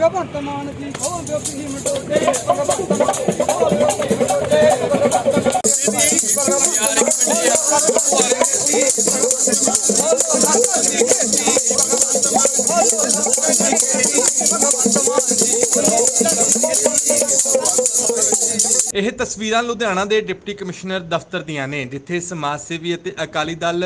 ڀڳونت مان جيپ جي مٽو ڀڳونت مان جي ਇਹ ਤਸਵੀਰਾਂ ਲੁਧਿਆਣਾ ਦੇ ਡਿਪਟੀ ਕਮਿਸ਼ਨਰ ਦਫ਼ਤਰ ਦੀਆਂ ਨੇ ਜਿੱਥੇ ਸਮਾਜ ਸੇਵੀ ਅਤੇ ਅਕਾਲੀ ਦਲ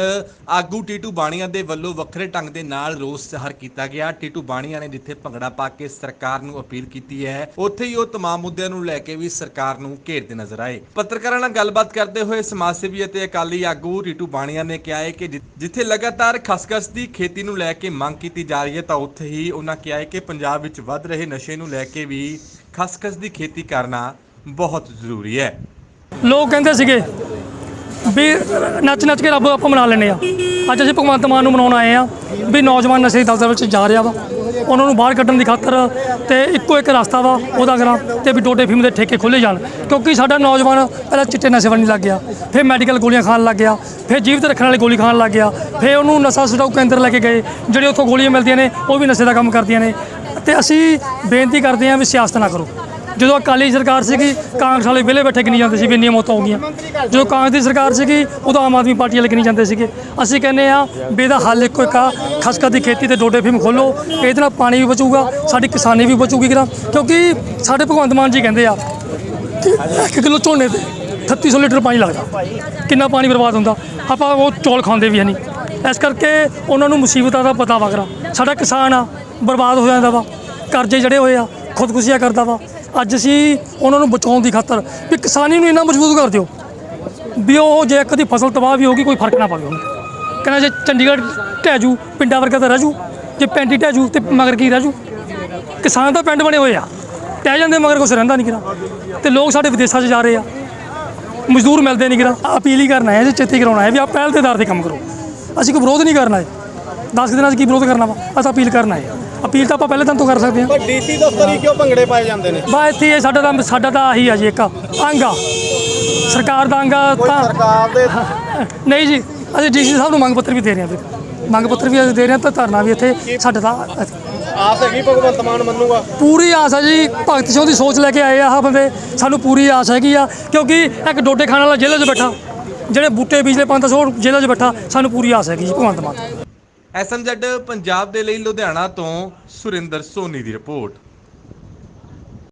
ਆਗੂ ਟੀਟੂ ਬਾਣੀਆਂ ਦੇ ਵੱਲੋਂ ਵੱਖਰੇ ਢੰਗ ਦੇ ਨਾਲ ਰੋਸ ਜ਼ਾਹਰ ਕੀਤਾ ਗਿਆ ਟੀਟੂ ਬਾਣੀਆਂ ਨੇ ਜਿੱਥੇ ਭੰਗੜਾ ਪਾ ਕੇ ਸਰਕਾਰ ਨੂੰ ਅਪੀਲ ਕੀਤੀ ਹੈ ਉੱਥੇ ਹੀ ਉਹ तमाम ਮੁੱਦਿਆਂ ਨੂੰ ਲੈ ਕੇ ਵੀ ਸਰਕਾਰ ਨੂੰ ਘੇਰਦੇ ਨਜ਼ਰ ਆਏ ਪੱਤਰਕਾਰਾਂ ਨਾਲ ਗੱਲਬਾਤ ਕਰਦੇ ਹੋਏ ਸਮਾਜ ਸੇਵੀ ਅਤੇ ਅਕਾਲੀ ਆਗੂ ਟੀਟੂ ਬਾਣੀਆਂ ਨੇ ਕਿਹਾ ਹੈ ਕਿ ਜਿ- ਜਿੱਥੇ ਲਗਾਤਾਰ ਖਸਖਸ ਦੀ ਖੇਤੀ ਨੂੰ ਲੈ ਕੇ ਮੰਗ ਕੀਤੀ ਜਾ ਰਹੀ ਹੈ ਤਾਂ ਉੱਥੇ ਹੀ ਉਹਨਾਂ ਕਿਹਾ ਹੈ ਕਿ ਪੰਜਾਬ ਵਿੱਚ ਵੱਧ ਰਹੇ ਨਸ਼ੇ ਨੂੰ ਲੈ ਕੇ ਵੀ ਖਸਖਸ ਦੀ ਖੇਤੀ ਕਰਨਾ ਬਹੁਤ ਜ਼ਰੂਰੀ ਹੈ। ਲੋਕ ਕਹਿੰਦੇ ਸੀਗੇ ਵੀ ਨੱਚ ਨੱਚ ਕੇ ਰੱਬ ਆਪਾਂ ਮਨਾ ਲੈਂਦੇ ਆ। ਅੱਜ ਅਸੀਂ ਭਗਵੰਤ ਮਾਨ ਨੂੰ ਮਨਾਉਣ ਆਏ ਆ ਵੀ ਨੌਜਵਾਨ ਨਸ਼ੇ ਦੀ ਦਲਦਲ ਵਿੱਚ ਜਾ ਰਿਹਾ ਵਾ। ਉਹਨਾਂ ਨੂੰ ਬਾਹਰ ਕੱਢਣ ਦੀ ਖਾਤਰ ਤੇ ਇੱਕੋ ਇੱਕ ਰਸਤਾ ਵਾ, ਉਹਦਾ ਕਰਾਂ ਤੇ ਵੀ ਡੋਡੇ ਫੀਮ ਦੇ ਠੇਕੇ ਖੋਲੇ ਜਾਣ। ਕਿਉਂਕਿ ਸਾਡਾ ਨੌਜਵਾਨ ਪਹਿਲਾਂ ਚਿੱਟੇ ਨਸ਼ੇ ਵੱਲ ਲੱਗ ਗਿਆ, ਫਿਰ ਮੈਡੀਕਲ ਗੋਲੀਆਂ ਖਾਣ ਲੱਗ ਗਿਆ, ਫਿਰ ਜੀਵਤ ਰੱਖਣ ਵਾਲੀ ਗੋਲੀ ਖਾਣ ਲੱਗ ਗਿਆ, ਫਿਰ ਉਹਨੂੰ ਨਸ਼ਾ ਛੁਡਾਊ ਕੇਂਦਰ ਲੈ ਕੇ ਗਏ, ਜਿਹੜੇ ਉੱਥੋਂ ਗੋਲੀਆਂ ਮਿਲਦੀਆਂ ਨੇ, ਉਹ ਵੀ ਨਸ਼ੇ ਦਾ ਕੰਮ ਕਰਦੀਆਂ ਨੇ। ਤੇ ਅਸੀਂ ਬੇਨਤੀ ਕਰਦੇ ਹਾਂ ਵੀ ਸਿਆਸਤ ਨਾ ਕਰੋ। ਜਦੋਂ ਅਕਾਲੀ ਸਰਕਾਰ ਸੀਗੀ, ਕਾਂਗਰਸ ਵਾਲੇ ਵਿਹਲੇ ਬੈਠੇ ਗਿਣੀ ਜਾਂਦੇ ਸੀ ਵੀ ਇੰਨੀਆਂ ਮੌਤਾਂ ਹੋ ਗਈਆਂ। ਜਦੋਂ ਕਾਂਗਰਸ ਦੀ ਸਰਕਾਰ ਸੀਗੀ, ਉਦੋਂ ਆਮ ਆਦਮੀ ਪਾਰਟੀ ਵਾਲੇ ਗਿਣੀ ਜਾਂਦੇ ਸੀਗੇ। ਅਸੀਂ ਕਹਿੰਦੇ ਆ ਵੀ ਇਹਦਾ ਹੱਲ ਇੱਕੋ ਇੱਕ ਆ, ਖਸਕਾ ਦੀ ਖੇਤੀ ਤੇ ਡੋਡੇ ਫੀਮ ਖੋਲੋ ਇਹਦੇ ਨਾਲ ਪਾਣੀ ਵੀ ਬਚੂਗਾ, ਸਾਡੀ ਕਿਸਾਨੀ ਵੀ ਬਚੂਗੀ ਕਿਰਾ ਕਿਉਂਕਿ ਸਾਡੇ ਭਗਵੰਤ ਮਾਨ ਜੀ ਕਹਿੰਦੇ ਆ ਕਿ ਇੱਕ ਕਿਲੋ ਝੋਨੇ ਤੇ 3600 ਲੀਟਰ ਪਾਣੀ ਲੱਗਦਾ। ਕਿੰਨਾ ਪਾਣੀ ਬਰਬਾਦ ਹੁੰਦਾ। ਆਪਾਂ ਉਹ ਚੌਲ ਖਾਂਦੇ ਵੀ ਹੈ ਨਹੀਂ। ਇਸ ਕਰਕੇ ਉਹਨਾਂ ਨੂੰ ਮੁਸੀਬਤਾਂ ਦਾ ਪਤਾ ਵਗਰਾ। ਸਾਡਾ ਕਿਸਾਨ ਆ, ਬਰਬਾਦ ਹੋ ਜਾਂਦਾ ਵਾ। ਕਰਜ਼ੇ ਜੜੇ ਹੋਏ ਆ, ਖੁਦਕੁਸ਼ੀਆਂ ਕਰਦਾ ਵਾ। ਅੱਜ ਅਸੀਂ ਉਹਨਾਂ ਨੂੰ ਬਚਾਉਣ ਦੀ ਖਾਤਰ ਵੀ ਕਿਸਾਨੀ ਨੂੰ ਇੰਨਾ ਮਜ਼ਬੂਤ ਕਰ ਦਿਓ ਵੀ ਉਹ ਜੇ ਇੱਕ ਫਸਲ ਤਬਾਹ ਵੀ ਹੋਗੀ ਕੋਈ ਫ਼ਰਕ ਨਾ ਪਵੇ ਉਹਨੂੰ। ਕਹਿੰਦਾ ਜੇ ਚੰਡੀਗੜ੍ਹ ਢਹਿ ਜੂ, ਪਿੰਡਾਂ ਵਰਗਾ ਤਾਂ ਰਹਿ ਜੂ, ਜੇ ਪਿੰਡ ਹੀ ਢਹਿ ਜੂ ਤੇ ਮਗਰ ਕੀ ਰਹਿ ਜੂ? ਕਿਸਾਨ ਤਾਂ ਪਿੰਡ ਬਣੇ ਹੋਏ ਆ ਟਹਿ ਜਾਂਦੇ ਮਗਰ ਕੁਛ ਰਹਿੰਦਾ ਨਹੀਂ ਕਿਰਾ ਤੇ ਲੋਕ ਸਾਡੇ ਵਿਦੇਸ਼ਾਂ 'ਚ ਜਾ ਰਹੇ ਆ, ਮਜ਼ਦੂਰ ਮਿਲਦੇ ਨਹੀਂ ਕਿਰਾ ਅਪੀਲ ਹੀ ਕਰਨਾ ਹੈ ਜੀ ਚੇਤੀ ਕਰਾਉਣਾ ਹੈ ਵੀ ਆਪ ਪਹਿਲ ਦੇ ਦਰ ਤੇ ਕੰਮ ਕਰੋ। ਅਸੀਂ ਕੋਈ ਵਿਰੋਧ ਨਹੀਂ ਕਰਨਾ ਹੈ 10 ਦਿਨਾਂ 'ਚ ਕੀ ਵਿਰੋਧ ਕਰਨਾ ਵਾ? ਅਸੀਂ ਅਪੀਲ ਕਰਨਾ ਹੈ ਅਪੀਲ ਤਾਂ ਆਪਾਂ ਪਹਿਲੇ ਦਿਨ ਤੋਂ ਕਰ ਸਕਦੇ ਹਾਂ। ਪਰ ਡੀਸੀ ਦਫ਼ਤਰ ਹੀ ਕਿਉਂ ਭੰਗੜੇ ਪਾਏ ਜਾਂਦੇ ਨੇ? ਬਾ ਇੱਥੇ ਇਹ ਸਾਡਾ ਤਾਂ ਸਾਡਾ ਤਾਂ ਆਹੀ ਆ ਜੀ ਇੱਕ ਅੰਗ ਆ। ਸਰਕਾਰ ਦਾ ਅੰਗ ਆ ਤਾਂ ਸਰਕਾਰ ਦੇ ਨਹੀਂ ਜੀ ਅਸੀਂ ਡੀਸੀ ਸਾਹਿਬ ਨੂੰ ਮੰਗ ਪੱਤਰ ਵੀ ਦੇ ਰਹੇ ਹਾਂ ਵੀਰ। ਮੰਗ ਪੱਤਰ ਵੀ ਅਸੀਂ ਦੇ ਰਹੇ ਹਾਂ ਤਾਂ ਧਰਨਾ ਵੀ ਇੱਥੇ ਸਾਡਾ ਤਾਂ ਆਸ ਹੈਗੀ ਭਗਵੰਤ ਮਾਨ ਮੰਨੂਗਾ? ਪੂਰੀ ਆਸ ਹੈ ਜੀ ਭਗਤ ਸਿੰਘ ਦੀ ਸੋਚ ਲੈ ਕੇ ਆਏ ਆ ਆਹ ਬੰਦੇ ਸਾਨੂੰ ਪੂਰੀ ਆਸ ਹੈਗੀ ਆ ਕਿਉਂਕਿ ਇੱਕ ਡੋਡੇ ਖਾਣ ਵਾਲਾ ਜੇਲ੍ਹ 'ਚ ਬੈਠਾ ਜਿਹੜੇ ਬੂਟੇ ਬੀਜਲੇ ਪੰਜ ਸੌ ਜੇਲ੍ਹ 'ਚ ਬੈਠਾ ਸਾਨੂੰ ਪੂਰੀ ਆਸ ਹੈਗੀ ਜੀ ਭਗਵੰਤ ਮਾਨ। ਐਸਐਮਜ਼ੈਡ ਪੰਜਾਬ ਦੇ ਲਈ ਲੁਧਿਆਣਾ ਤੋਂ ਸੁਰਿੰਦਰ ਸੋਨੀ ਦੀ ਰਿਪੋਰਟ।